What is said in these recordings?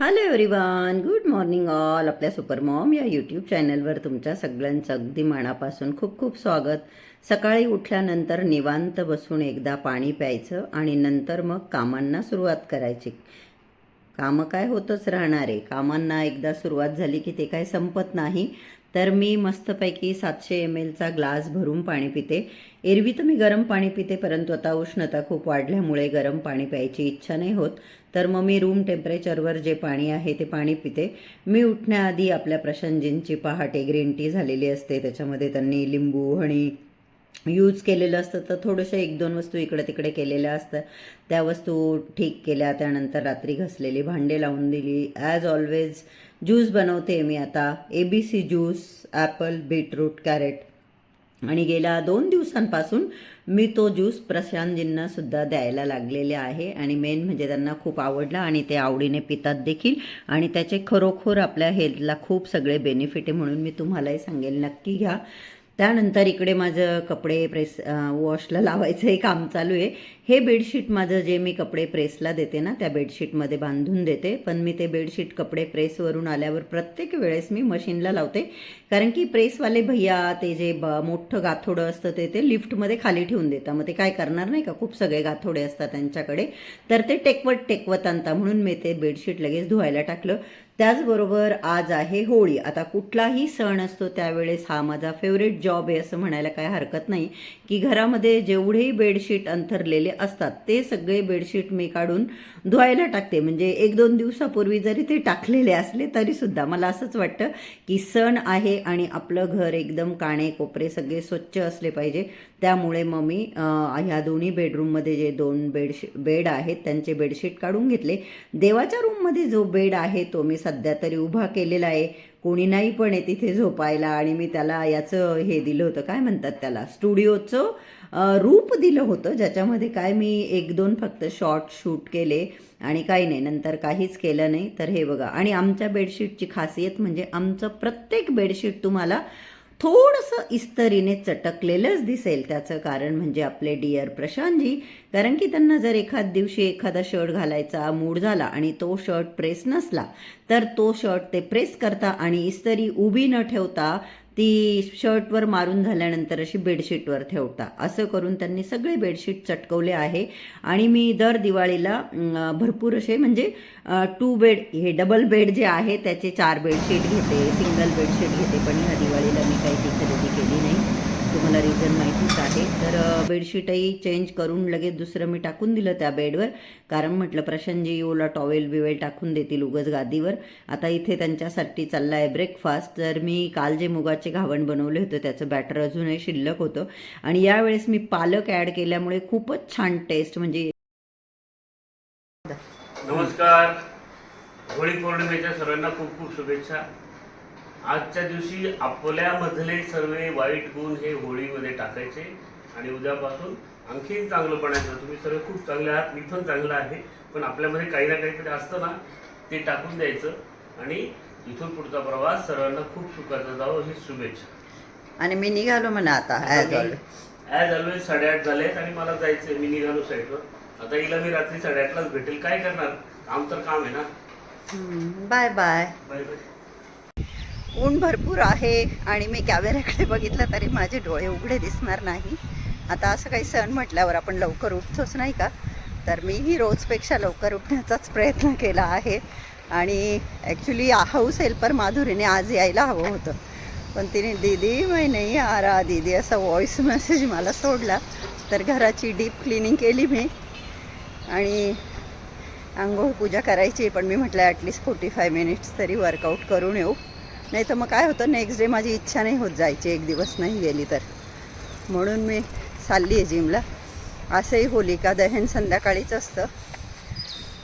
Hello everyone good morning all आपल्या super mom या YouTube चॅनलवर तुमच्या सगळ्यांचं अगदी मनापासून खूप खूप स्वागत. सकाळी उठल्यानंतर निवांत बसून एकदा पाणी प्यायचं आणि नंतर मग कामांना सुरुवात करायची. कामं काय होतच राहणार आहे. कामांना एकदा सुरुवात झाली की ते काय संपत नाही. तर मी मस्तपैकी सातशे एम एलचा ग्लास भरून पाणी पिते. एरवी तर मी गरम पाणी पिते परंतु आता उष्णता खूप वाढल्यामुळे गरम पाणी प्यायची इच्छा नाही होत. तर मग मी रूम टेम्परेचरवर जे पाणी आहे ते पाणी पिते. मी उठण्याआधी आपल्या प्रशांतजींची पहाटे ग्रीन टी झालेली असते. त्याच्यामध्ये त्यांनी लिंबू हणी यूज केलेलं असतं तर थोडंसं एक दोन वस्तू इकडे तिकडे केलेल्या असतात त्या वस्तू ठीक केल्या त्यानंतर रात्री घसलेली भांडे लावून दिली. ॲज ऑलवेज ज्यूस बनवते मी आता. A B C juice apple beetroot carrot आणि गेल्या दोन दिवसांपासून मी तो ज्यूस प्रशांतजींना सुद्धा द्यायला लागलेले आहे. आणि मेन म्हणजे त्यांना खूप आवडला आणि ते आवडीने पितात देखील. आणि त्याचे खरोखर आपल्या हेल्थला खूप सगळे बेनिफिट आहे म्हणून मी तुम्हालाही सांगेल. नक्की घ्या. त्यानंतर इकडे माझं कपडे प्रेस वॉशला लावायचं हे काम चालू आहे. हे बेडशीट माझं जे मी कपडे प्रेसला देते ना त्या बेडशीटमध्ये बांधून देते. पण मी ते बेडशीट कपडे प्रेसवरून आल्यावर प्रत्येक वेळेस मी मशीनला लावते. कारण की प्रेसवाले भैया ते जे ब मोठं गाथोडं असतं ते ते लिफ्टमध्ये खाली ठेवून देतात. मग ते काय करणार नाही का? खूप सगळे गाथोडे असतात त्यांच्याकडे. तर ते टेकवत टेकवत आणता म्हणून मी ते बेडशीट लगेच धुवायला टाकलं. त्याचबरोबर आज आहे होळी. आता कुठलाही सण असतो त्यावेळेस हा माझा फेवरेट जॉब आहे असं म्हणायला काय हरकत नाही. की घरामध्ये जेवढेही बेडशीट अंथरलेले असतात ते सगळे बेडशीट मी काढून धुवायला टाकते. म्हणजे एक दोन दिवसापूर्वी जरी ते टाकलेले असले तरीसुद्धा मला असंच वाटतं की सण आहे आणि आपलं घर एकदम काणे कोपरे सगळे स्वच्छ असले पाहिजे. त्यामुळे मग मी ह्या दोन्ही बेडरूममध्ये जे दोन बेडशी बेड आहेत त्यांचे बेडशीट काढून घेतले. देवाच्या रूममध्ये जो बेड आहे तो मी सध्या तरी उभा केलेला आहे. कोणी नाही पण आहे तिथे झोपायला आणि मी त्याला याचं हे दिलं होतं. काय म्हणतात त्याला? स्टुडिओचं रूप दिलं होतं ज्याच्यामध्ये काय मी एक दोन फक्त शॉर्ट शूट केले आणि काही नाही नंतर काहीच केलं नाही. तर हे बघा. आणि आमच्या बेडशीटची खासियत म्हणजे आमचं प्रत्येक बेडशीट तुम्हाला थोडंसं इस्तरीने चटकलेलंच दिसेल. त्याचं कारण म्हणजे आपले डिअर प्रशांतजी कारण की त्यांना जर एखाद दिवशी एखादा शर्ट घालायचा मूड झाला आणि तो शर्ट प्रेस नसला तर तो शर्ट ते प्रेस करता आणि इस्तरी उभी न ठेवता ती शर्टवर मारून झाल्यानंतर अशी बेडशीटवर ठेवता. असं करून त्यांनी सगळे बेडशीट चटकवले आहे. आणि मी दर दिवाळीला भरपूर असे म्हणजे टू बेड हे डबल बेड जे आहे त्याचे चार बेडशीट घेते सिंगल बेडशीट घेते. पण ह्या दिवाळीला मी काही ती खरेदी केली नाही. तुम्हाला रिझन माहितीच आहे. तर बेडशीटही चेंज करून लगेच दुसरं मी टाकून दिलं त्या बेडवर कारण म्हटलं प्रशांतजी ओला टॉवेल बिवेल टाकून देतील उगच गादीवर. आता इथे त्यांच्यासाठी चालला आहे ब्रेकफास्ट तर मी काल जे मुगाचे घावण बनवले होते त्याचं बॅटर अजूनही शिल्लक होतं. आणि यावेळेस मी पालक ॲड केल्यामुळे खूपच छान टेस्ट म्हणजे नमस्कार. होळी पौर्णिमेच्या सर्वांना खूप खूप शुभेच्छा. आजच्या दिवशी आपल्यामधले सर्व वाईट गुण हे होळीमध्ये टाकायचे आणि उद्यापासून आणखीन चांगलं बनायचं. तुम्ही सर्व खूप चांगले आहात मी पण चांगला आहे पण आपल्यामध्ये काही ना काहीतरी असतं ना ते टाकून द्यायचं. आणि इथून पुढचा प्रवास सर्वांना खूप सुखाचा जावं ही शुभेच्छा. आणि मी निघालो म्हणा आता ॲज ऑल ॲज ऑलवेज साडेआठ झालेत आणि मला जायचंय मी निघालो साईडवर आता हिला मी रात्री साडेआठलाच भेटेल. काय करणार? काम तर काम आहे ना. बाय बाय बाय बाय ऊन भरपूर आहे आणि मी कॅमेऱ्याकडे बघितलं तरी माझे डोळे उघडे दिसणार नाही. आता असं काही सण म्हटल्यावर आपण लवकर उठतोच नाही का? तर मीही रोजपेक्षा लवकर उठण्याचाच प्रयत्न केला आहे. आणि ॲक्च्युली हाऊस हेल्पर माधुरीने आज यायला हवं होतं. पण तिने दीदी मै नाही आरा दीदी असा व्हॉईस मेसेज मला सोडला. तर घराची डीप क्लिनिंग केली मी. आणि आंघोळ पूजा करायची पण मी म्हटलं at least forty five minutes तरी वर्कआउट करून येऊ. नाही तर मग काय होतं नेक्स्ट डे माझी इच्छा नाही होत जायची एक दिवस नाही गेली तर. म्हणून मी चालली आहे जिमला असंही होलिका दहन संध्याकाळीच असतं.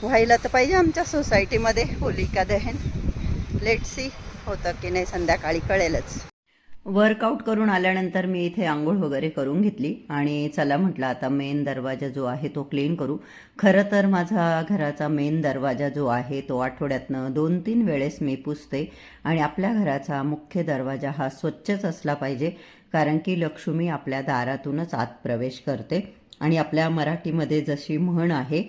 व्हायला तर पाहिजे आमच्या सोसायटीमध्ये होलिका दहन. लेट सी होतं की नाही संध्याकाळी कळेलच. वर्कआउट करून आल्यानंतर मी इथे आंघोळ वगैरे करून घेतली. आणि चला म्हटलं आता मेन दरवाजा जो आहे तो क्लीन करू. खरं तर माझा घराचा मेन दरवाजा जो आहे तो आठवड्यातनं दोन तीन वेळेस मी पुसते. आणि आपल्या घराचा मुख्य दरवाजा हा स्वच्छच असला पाहिजे कारण की लक्ष्मी आपल्या दारातूनच आत प्रवेश करते. आणि आपल्या मराठीमध्ये जशी म्हण आहे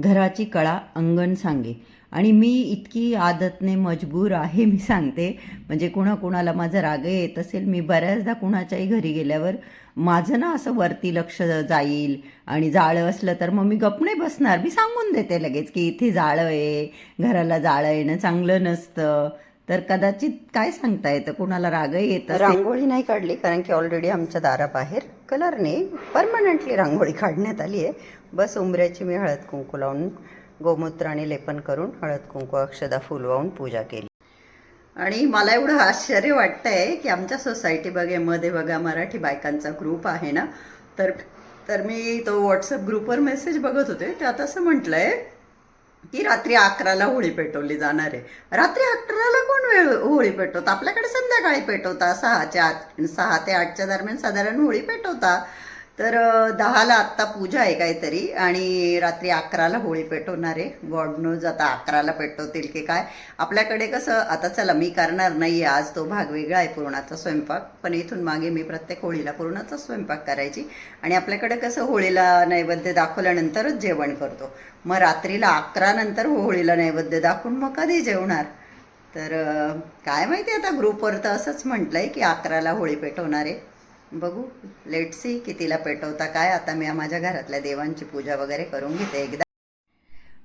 घराची कळा अंगण सांगे. आणि मी इतकी आदतने मजबूर आहे मी सांगते. म्हणजे कुणाकुणाला माझा राग येत असेल मी बऱ्याचदा कुणाच्याही घरी गेल्यावर माझं ना असं वरती लक्ष जाईल आणि जाळं असलं तर मग मी गपणे बसणार. मी सांगून देते लगेच की इथे जाळं आहे घराला जाळं येणं चांगलं नसतं. तर कदाचित काय सांगता येतं? कुणाला रागही येतं रांगोळी नाही काढली कारण की ऑलरेडी आमच्या दाराबाहेर कलरने परमनंटली रांगोळी काढण्यात आली आहे. बस उंबऱ्याची मी हळद कुंकू लावून गोमूत्र आणि लेपन करून हळद कुंकू अक्षदा फुलवाहून पूजा केली. आणि मला एवढं आश्चर्य वाटतंय की आमच्या सोसायटी बघेमध्ये बघा मराठी बायकांचा ग्रुप आहे ना तर तर मी तो व्हॉट्सअप ग्रुपवर मेसेज बघत होते. त्यात असं म्हटलंय की रात्री अकराला होळी पेटवली जाणार आहे. रात्री अकराला कोण वेळ होळी पेटवतं? आपल्याकडे संध्याकाळी पेटवता. सहाच्या आठ सहा ते आठच्या दरम्यान साधारण होळी पेटवता. तर दहाला आत्ता पूजा आहे काहीतरी आणि रात्री अकराला होळी पेटवणार आहे. गॉड नोज आता अकराला पेटवतील की काय. आपल्याकडे कसं आता चला मी करणार नाही आज तो भाग वेगळा आहे पुरणाचा स्वयंपाक पण इथून मागे मी प्रत्येक होळीला पुरणाचा स्वयंपाक करायची. आणि आपल्याकडे कसं होळीला नैवेद्य दाखवल्यानंतरच जेवण करतो. मग रात्रीला अकरा नंतर हो, होळीला नैवेद्य दाखवून मग कधी जेवणार? तर काय माहिती आता ग्रुपवर तर असंच म्हटलं आहे की अकराला होळी पेटवणार आहे. बघू. लेट सी कितीला पेटवता काय. आता मी माझ्या घरातल्या देवांची पूजा वगैरे करून घेते. एकदा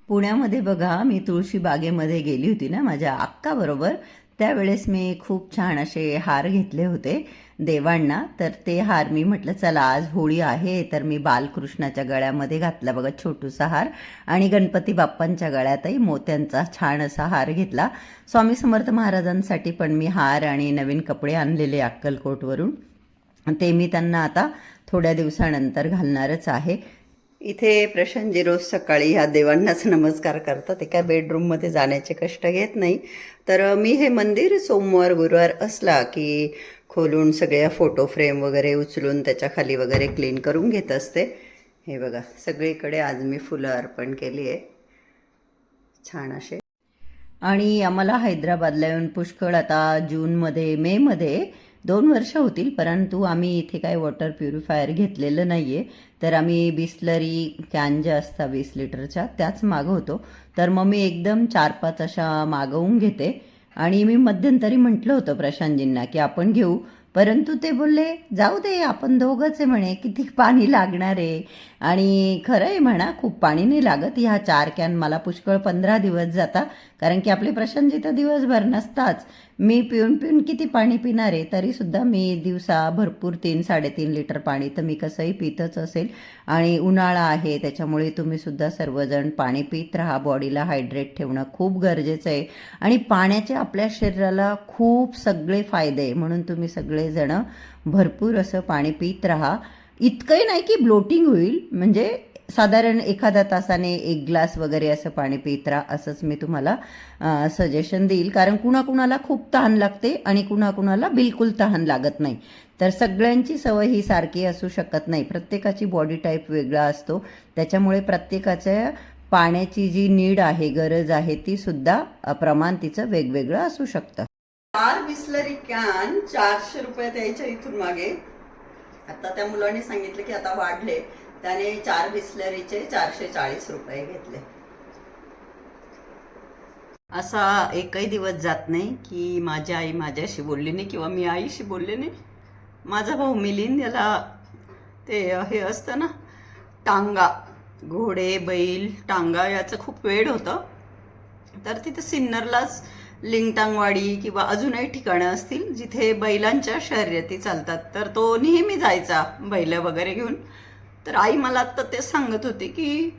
पुण्यामध्ये बघा मी तुळशी बागेमध्ये गेली होती ना माझ्या अक्काबरोबर त्यावेळेस मी खूप छान असे हार घेतले होते देवांना. तर ते हार मी म्हटलं चला आज होळी आहे तर मी बालकृष्णाच्या गळ्यामध्ये घातला बघा छोटूसा हार. आणि गणपती बाप्पांच्या गळ्यातही मोत्यांचा छान असा हार घेतला. स्वामी समर्थ महाराजांसाठी पण मी हार आणि नवीन कपडे आणलेले अक्कलकोटवरून. ते मी त्यांना आता थोड्या दिवसानंतर घालणारच आहे. इथे प्रशांतजी रोज सकाळी ह्या देवांनाच नमस्कार करतात. ते काय बेडरूममध्ये जाण्याचे कष्ट घेत नाही. तर मी हे मंदिर सोमवार गुरुवार असला की खोलून सगळ्या फोटो फ्रेम वगैरे उचलून त्याच्याखाली वगैरे क्लीन करून घेत असते. हे बघा सगळीकडे आज मी फुलं अर्पण केली आहे. छान असे. आणि आम्हाला हैदराबादला येऊन पुष्कळ आता जूनमध्ये मेमध्ये दोन वर्ष होतील परंतु आम्ही इथे काय वॉटर प्युरिफायर घेतलेलं नाही आहे तर आम्ही बिस्लरी कॅन ज्या असतात वीस लिटरच्या त्याच मागवतो तर मग मी एकदम चार पाच अशा मागवून घेते. आणि मी मध्यंतरी म्हटलं होतं प्रशांतजींना की आपण घेऊ. परंतु ते बोलले जाऊ दे आपण दोघंच आहे म्हणे किती पाणी लागणार आहे. आणि खरं आहे म्हणा खूप पाणी नाही लागत. ह्या चार कॅन मला पुष्कळ पंधरा दिवस जाता. कारण की आपले प्रशांतजी तर दिवसभर नसताच मी पिऊन पिऊन किती पाणी पिणार आहे तरीसुद्धा मी दिवसा भरपूर तीन साडेतीन लिटर पाणी तर मी कसंही पितच असेल. आणि उन्हाळा आहे त्याच्यामुळे तुम्हीसुद्धा सर्वजण पाणी पित राहा. बॉडीला हायड्रेट ठेवणं खूप गरजेचं आहे. आणि पाण्याचे आपल्या शरीराला खूप सगळे फायदे म्हणून तुम्ही सगळेजणं भरपूर असं पाणी पित राहा. इतकंही नाही की ब्लोटिंग होईल म्हणजे साधारण एखाद्या तासाने एक ग्लास वगैरे असं पाणी पित राहा असंच मी तुम्हाला सजेशन देईल. कारण कुणाकुणाला खूप तहान लागते आणि कुणाकुणाला बिलकुल तहान लागत नाही. तर सगळ्यांची सवय ही सारखी असू शकत नाही. प्रत्येकाची बॉडी टाईप वेगळा असतो. त्याच्यामुळे प्रत्येकाच्या पाण्याची जी नीड आहे गरज आहे ती सुद्धा प्रमाण तिचं वेगवेगळं असू शकतं. चार बिस्लरी कॅन चारशे रुपये द्यायच्या इथून मागे. आता त्या मुलांनी सांगितलं की आता वाढले. त्याने चार बिस्लरीचे चारशे चाळीस रुपये घेतले. असा एकही दिवस जात नाही की माझी आई माझ्याशी बोलली नाही किंवा मी आईशी बोलले नाही. माझा भाऊ मिलिंद याला ते हे असतं ना टांगा घोडे बैल टांगा याचं खूप वेळ होतं. तर तिथे सिन्नरलाच लिंगटांगवाडी किंवा अजूनही ठिकाणं असतील जिथे बैलांच्या शर्यती चालतात. तर तो नेहमी जायचा बैलं वगैरे घेऊन. तर आई मला आत्ता ते सांगत होती की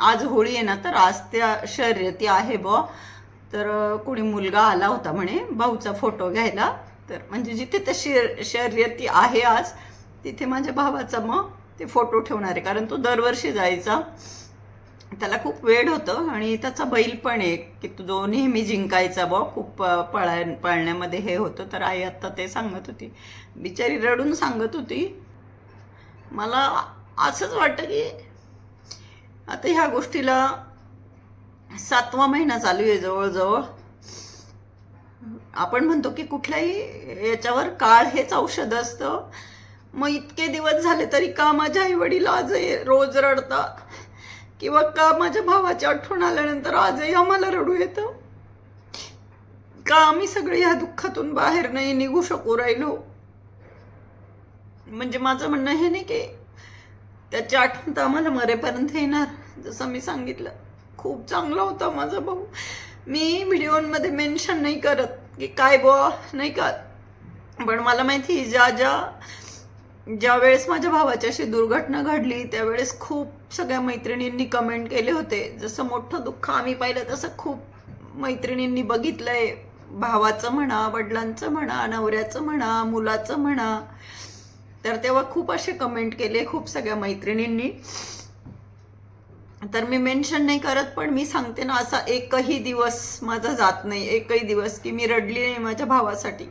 आज होळी आहे ना तर आज त्या शर्यती आहे बुवा. तर कोणी मुलगा आला होता म्हणे भाऊचा फोटो घ्यायला. तर म्हणजे जिथे त्या शर शर्यती आहे आज तिथे माझ्या भावाचा मग ते फोटो ठेवणार आहे. कारण तो दरवर्षी जायचा. त्याला खूप वेळ होतं आणि त्याचा बैल पण आहे की तो जो नेहमी जिंकायचा बॉ खूप अ, पळा पळण्यामध्ये हे होतं. तर आई आत्ता ते सांगत होती. बिचारी रडून सांगत होती मला असंच वाटतं की आता ह्या गोष्टीला सातवा महिना चालू आहे जवळजवळ. आपण म्हणतो की कुठल्याही याच्यावर काळ हेच औषध असतं. मग इतके दिवस झाले तरी का माझ्या आई वडील रोज रडता किंवा का माझ्या भावाची आठवण आल्यानंतर आजही आम्हाला रडू येतं? का आम्ही सगळे ह्या दुःखातून बाहेर नाही निघू शकू राहिलो? म्हणजे माझं म्हणणं हे नाही की त्याची आठवण तर आम्हाला मरेपर्यंत येणार. जसं मी सांगितलं खूप चांगला होता माझा भाऊ. मी व्हिडिओमध्ये मेन्शन नाही करत की काय बुवा नाही का पण मला माहिती ज्या ज्या ज्या वेळेस माझ्या भावाची अशी दुर्घटना घडली त्यावेळेस खूप सगळ्या मैत्रिणींनी कमेंट केले होते. जसं मोठं दुःख आम्ही पाहिलं तसं खूप मैत्रिणींनी बघितलंय. भावाचं म्हणा वडिलांचं म्हणा नवऱ्याचं म्हणा मुलाचं म्हणा. तर तेव्हा खूप असे कमेंट केले खूप सगळ्या मैत्रिणींनी. तर मी मेन्शन नाही करत पण मी सांगते ना असा एकही दिवस माझा जात नाही. एकही दिवस की मी रडली नाही माझ्या भावासाठी.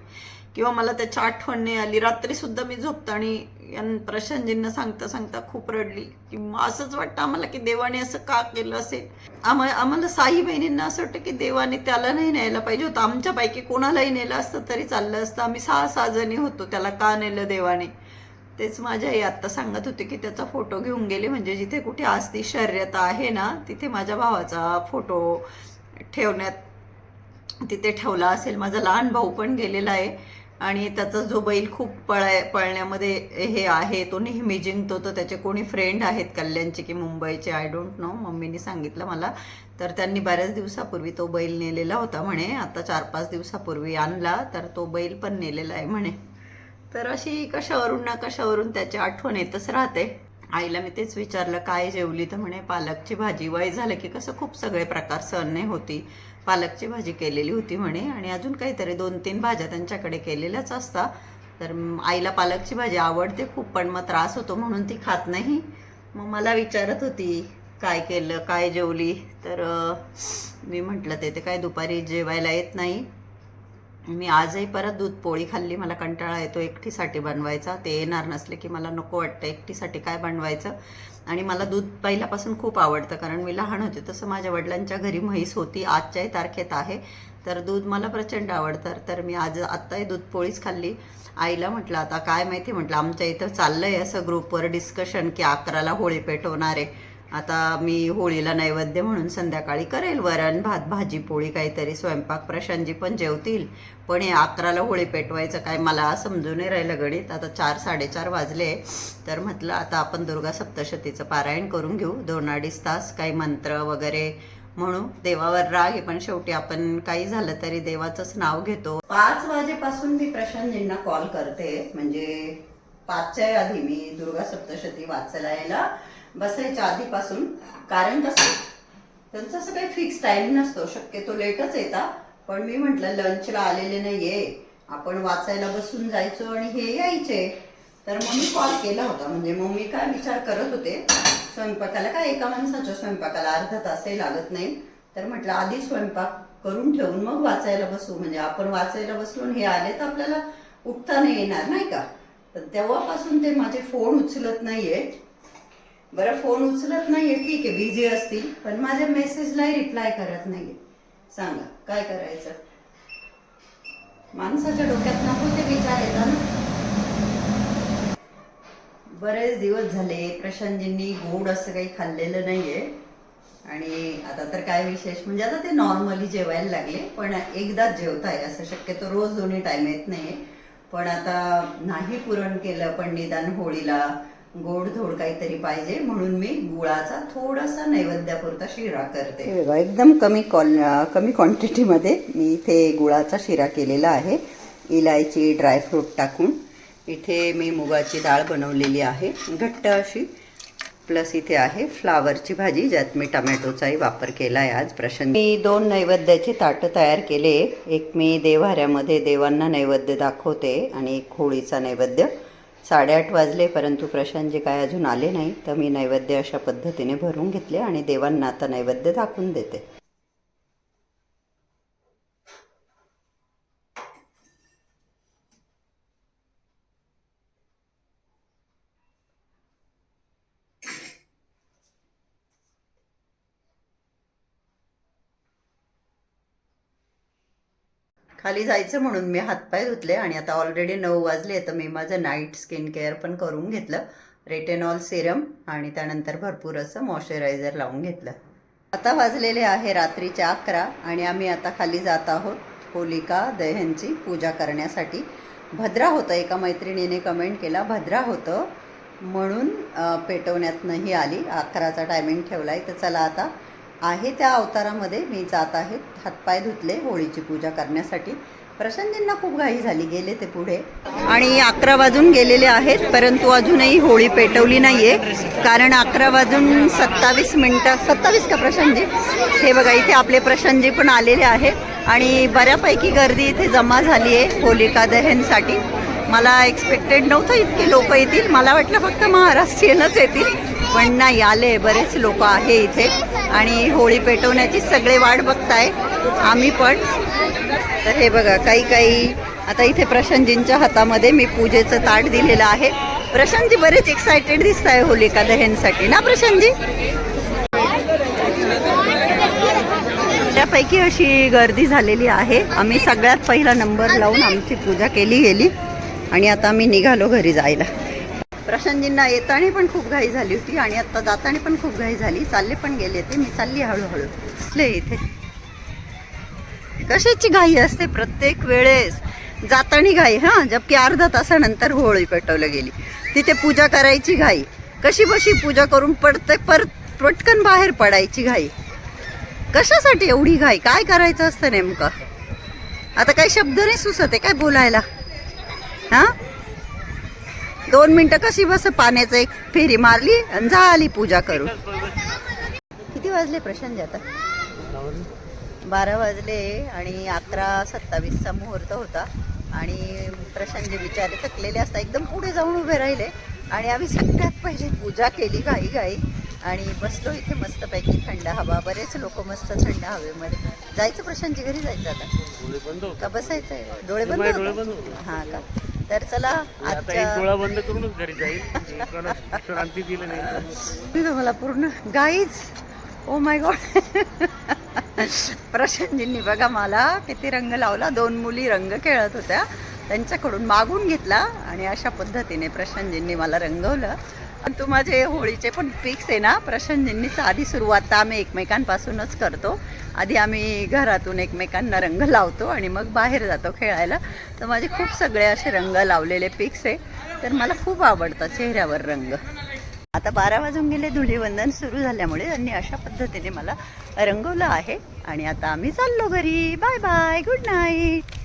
किंवा मला त्याची आठवण नाही आली. रात्रीसुद्धा मी झोपताना प्रशांतजींना सांगता सांगता खूप रडली. की असंच वाटतं आम्हाला की देवाने असं का केलं असेल? आम्हा आम्हाला साई बहिणींना असं वाटतं की देवाने त्याला नाही न्यायला पाहिजे होतं. आमच्यापैकी कोणालाही नेलं असतं तरी चाललं असतं. आम्ही सहा सहा जणी होतो त्याला का नेलं देवाने? तेच माझ्या आई आत्ता सांगत होते की त्याचा फोटो घेऊन गेले म्हणजे जिथे कुठे आज ती शर्यत आहे ना तिथे माझ्या भावाचा फोटो ठेवण्यात तिथे ठेवला असेल. माझा लहान भाऊ पण गेलेला आहे आणि त्याचा जो बैल खूप पळाय पळण्यामध्ये हे आहे तो नेहमी जिंकतो. तर त्याचे कोणी फ्रेंड आहेत कल्याणचे की मुंबईचे? आय डोंट नो मम्मीने सांगितलं मला. तर त्यांनी बऱ्याच दिवसापूर्वी तो बैल नेलेला होता म्हणे. आता चार पाच दिवसापूर्वी आणला तर तो बैल पण नेलेला आहे म्हणे. तर अशी कशावरून ना कशावरून त्याची आठवण येतच राहते. आईला मी तेच विचारलं काय जेवली? तर म्हणे पालकची भाजी. वय झालं की कसं खूप सगळे प्रकार सहन होती. पालकची भाजी केलेली होती म्हणे आणि अजून काहीतरी दोन तीन भाज्या त्यांच्याकडे केलेल्याच असतात. तर आईला पालकची भाजी आवडते खूप पण मग त्रास होतो म्हणून ती खात नाही. मग मला विचारत होती काय केलं? काय जेवली? तर मी म्हटलं ते ते काय दुपारी जेवायला येत नाही. मी आजही परत दूध पोळी खाल्ली मला कंटाळा येतो एकटीसाठी बनवायचा. ते येणार नसले की मला नको वाटतं एकटीसाठी काय बनवायचं. आणि मला दूध पहिल्यापासून खूप आवडतं कारण मी लहान होते तसं माझ्या वडिलांच्या घरी म्हैस होती आजच्याही तारखेत आहे. तर दूध मला प्रचंड आवडतं. तर मी आज आत्ताही दूध पोळीच खाल्ली. आईला म्हटलं आता काय माहिती? म्हटलं आमच्या इथं चाललं आहे असं ग्रुपवर डिस्कशन की अकराला होळी पेटवणार आहे. आता मी होळीला नैवेद्य म्हणून संध्याकाळी करेल. वरण भात भाजी पोळी काहीतरी स्वयंपाक प्रशांतजी पण जेवतील. पण हे अकराला होळी पेटवायचं काय मला समजून नाही राहिलं गणित. आता चार साडेचार वाजले. तर म्हटलं आता आपण दुर्गा सप्तशतीचं पारायण करून घेऊ. दोन अडीच तास काही मंत्र वगैरे म्हणू. देवावर राग आहे पण शेवटी आपण काही झालं तरी देवाचंच नाव घेतो. पाच वाजेपासून मी प्रशांतजींना कॉल करते. म्हणजे पाचच्या आधी मी दुर्गा सप्तशती वाचायला बसायच्या आधीपासून. कारण कसं त्यांचं असं काही फिक्स टाईम नसतो. शक्यतो लेटच येतात. पण मी म्हटलं लंचला आलेले नाहीये. आपण वाचायला बसून जायचो आणि हे यायचे. तर मग मी कॉल केला होता. म्हणजे मग मी काय विचार करत होते स्वयंपाकाला काय एका माणसाच्या स्वयंपाकाला अर्धा तासही लागत नाही. तर म्हटलं आधी स्वयंपाक करून ठेवून मग वाचायला बसू. म्हणजे आपण वाचायला बसलो हे आले तर आपल्याला उठता नाही येणार नाही का? तर तेव्हापासून ते माझे फोन उचलत नाहीये. बरं फोन उचलत नाहीये ठीक आहे बिझी असतील पण माझ्या मेसेजलाही रिप्लाय करत नाहीये. सांगा काय करायचं? माणसाच्या डोक्यात नको ते विचार येतात ना. बरेच दिवस झाले प्रशांतजींनी गोड असं काही खाल्लेलं नाहीये. आणि आता तर काय विशेष म्हणजे आता ते नॉर्मली जेवायला लागले पण एकदाच जेवताय असं शक्यतो रोज दोन्ही टाइम येत नाही पण आता नाही पुरण केलं पण निदान होळीला. गोडधोड काहीतरी पाहिजे म्हणून मी गुळाचा थोडासा नैवेद्यापुरता शिरा करते. एकदम कमी कॉल कमी क्वांटिटीमध्ये मी इथे गुळाचा शिरा केलेला आहे. इलायची ड्रायफ्रूट टाकून. इथे मी मुगाची डाळ बनवलेली आहे. घट्ट अशी. प्लस इथे आहे फ्लावरची भाजी ज्यात मी टमॅटोचाही वापर केला आहे आज प्रश्न मी दोन नैवेद्याची ताटं तयार केले. एक मी देवाऱ्यामध्ये देवांना नैवेद्य दाखवते आणि एक होळीचा नैवेद्य. साडेआठ वाजले परंतु प्रशांतजी काय अजून आले नाही तर मी नैवेद्य अशा पद्धतीने भरून घेतले आणि देवांना आता नैवेद्य दाखवून देते. खाली जायचं म्हणून मी हातपाय धुतले आणि आता ऑलरेडी नऊ वाजले तर मी माझं नाईट स्किन केअर पण करून घेतलं. रेटेनॉल सिरम आणि त्यानंतर भरपूर असं मॉइश्चरायझर लावून घेतलं. आता वाजलेले आहे रात्रीच्या अकरा आणि आम्ही आता खाली जात आहोत होलिका दह्यांची पूजा करण्यासाठी. भद्रा होतं एका मैत्रिणीने कमेंट केला भद्रा होतं म्हणून पेटवण्यात नाही आली. अकराचा टायमिंग ठेवला आहे तर चला आता आहे त्या अवतारामध्ये. मी जात आहे हातपाय धुतले होळीची पूजा करण्यासाठी. प्रसंगींना खूप घाई झाली गेले ते पुढे. आणि अकरा वाजून गेलेले आहेत परंतु अजूनही होळी पेटवली नाही आहे कारण अकरा वाजून सत्तावीस मिनटं सत्तावीस का प्रशांतजी हे बघा इथे आपले प्रशांतजी पण आलेले आहे. आणि बऱ्यापैकी गर्दी इथे जमा झाली आहे होलिका दहनसाठी. मला एक्सपेक्टेड नव्हतं इतके लोक येतील. मला वाटलं फक्त महाराष्ट्रीयनच येतील. पण नाही आले. बरेच लोक आहे इथे. आणि होळी पेटवण्याची सगळे वाट बघताय. आम्ही पण. तर हे बघा काही काही. आता इथे प्रशांतजींच्या हातामध्ये मी पूजेचं ताट दिलेलं आहे. प्रशांतजी बरेच एक्सायटेड दिसत आहे होलिका दहनसाठी. ना प्रशांतजी? त्यापैकी अशी गर्दी झालेली आहे. आम्ही सगळ्यात पहिला नंबर लावून आमची पूजा केली गेली. आणि आता आम्ही निघालो घरी जायला. प्रशांतजींना येताना पण खूप घाई झाली होती आणि आत्ता जाताना पण खूप घाई झाली. चालले पण गेले ते मी चालली हळूहळू. दिसले इथे. कशाची घाई असते? प्रत्येक वेळेस जातानी घाई हां? जबकी अर्धा तासानंतर होळी पेटवलं गेली. तिथे पूजा करायची घाई. कशी बशी पूजा करून पडते पर पटकन बाहेर पडायची घाई. कशासाठी एवढी घाई? काय करायचं असतं नेमकं? आता काही शब्द नाही सुचत आहे काय बोलायला? हां? दोन मिनटं कशी बस पाण्याचं एक फेरी मारली आणि झाली पूजा करून. किती वाजले प्रशांत आता? बारा वाजले आणि अकरा सत्तावीसचा मुहूर्त होता. आणि प्रशांतजी बिचारे थकलेले असता एकदम पुढे जाऊन उभे राहिले. आणि आम्ही सगळ्यात पहिले पूजा केली घाई घाई. आणि बसलो इथे मस्तपैकी थंड हवा. बरेच लोक मस्त थंड हवेमध्ये. जायचं प्रशांतजी घरी जायचं आता? का बसायचं आहे डोळे बंद. हा का? तर चला आता एक आजच्या डोळा बंद करूनच घरी जाईल. दिली नाही. तुम्हाला पूर्ण गाईज ओ माय गॉड प्रशांतजींनी बघा मला किती रंग लावला. दोन मुली रंग खेळत होत्या. त्यांच्याकडून मागून घेतला आणि अशा पद्धतीने प्रशांतजींनी मला रंगवलं. आणि तू माझे होळीचे पण पिक्स आहे ना प्रशांतजींनीच आधी सुरुवात तर आम्ही एकमेकांपासूनच करतो. आधी आम्ही घरातून एकमेकांना रंग लावतो आणि मग बाहेर जातो खेळायला. तर माझे खूप सगळे असे रंग लावलेले पिक्स आहे. तर मला खूप आवडतं चेहऱ्यावर रंग. आता बारा वाजून गेले धुलीवंदन सुरू झाल्यामुळे त्यांनी अशा पद्धतीने मला रंगवलं आहे. आणि आता आम्ही चाललो घरी. Bye bye good night